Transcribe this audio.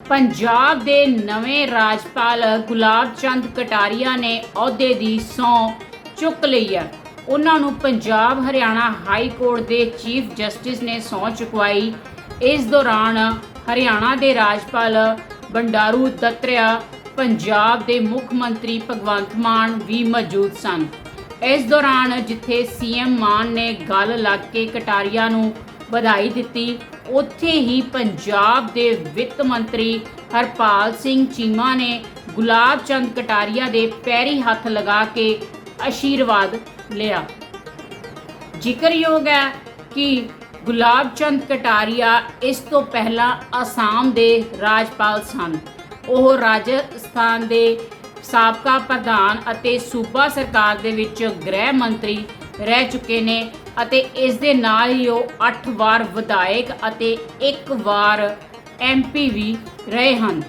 ਪੰਜਾਬ ਦੇ ਨਵੇਂ ਰਾਜਪਾਲ ਗੁਲਾਬ ਚੰਦ ਕਟਾਰੀਆ ਨੇ ਅਹੁਦੇ ਦੀ ਸਹੁੰ ਚੁੱਕ ਲਈ ਹੈ। ਉਹਨਾਂ ਨੂੰ ਪੰਜਾਬ ਹਰਿਆਣਾ ਹਾਈ ਕੋਰਟ ਦੇ ਚੀਫ ਜਸਟਿਸ ਨੇ ਸਹੁੰ ਚੁਕਵਾਈ। ਇਸ ਦੌਰਾਨ ਹਰਿਆਣਾ ਦੇ ਰਾਜਪਾਲ ਬੰਡਾਰੂ ਦੱਤਰਿਆ, ਪੰਜਾਬ ਦੇ ਮੁੱਖ ਮੰਤਰੀ ਭਗਵੰਤ ਮਾਨ ਵੀ ਮੌਜੂਦ ਸਨ। ਇਸ ਦੌਰਾਨ ਜਿੱਥੇ ਸੀਐਮ ਮਾਨ ਨੇ ਗੱਲ ਲੱਗ ਕੇ ਕਟਾਰੀਆ ਨੂੰ ਵਧਾਈ ਦਿੱਤੀ ਉੱਥੇ ਹੀ ਪੰਜਾਬ ਦੇ ਵਿੱਤ ਮੰਤਰੀ ਹਰਪਾਲ ਸਿੰਘ ਚੀਮਾ ਨੇ ਗੁਲਾਬ ਚੰਦ ਕਟਾਰੀਆ ਦੇ ਪੈਰੀ ਹੱਥ ਲਗਾ ਕੇ ਆਸ਼ੀਰਵਾਦ ਲਿਆ। ਜ਼ਿਕਰਯੋਗ ਹੈ ਕਿ ਗੁਲਾਬ ਚੰਦ ਕਟਾਰੀਆ ਇਸ ਤੋਂ ਪਹਿਲਾਂ ਅਸਾਮ ਦੇ ਰਾਜਪਾਲ ਸਨ। ਉਹ ਰਾਜਸਥਾਨ ਦੇ ਸਾਬਕਾ ਪ੍ਰਧਾਨ ਅਤੇ ਸੂਬਾ ਸਰਕਾਰ ਦੇ ਵਿੱਚ ਗ੍ਰਹਿ ਮੰਤਰੀ ਰਹਿ ਚੁੱਕੇ ਨੇ ਅਤੇ ਇਸ ਦੇ ਨਾਲ ਹੀ ਉਹ 8 ਵਾਰ ਵਿਧਾਇਕ ਅਤੇ ਇੱਕ ਵਾਰ ਐਮਪੀ ਵੀ ਰਹੇ ਹਨ।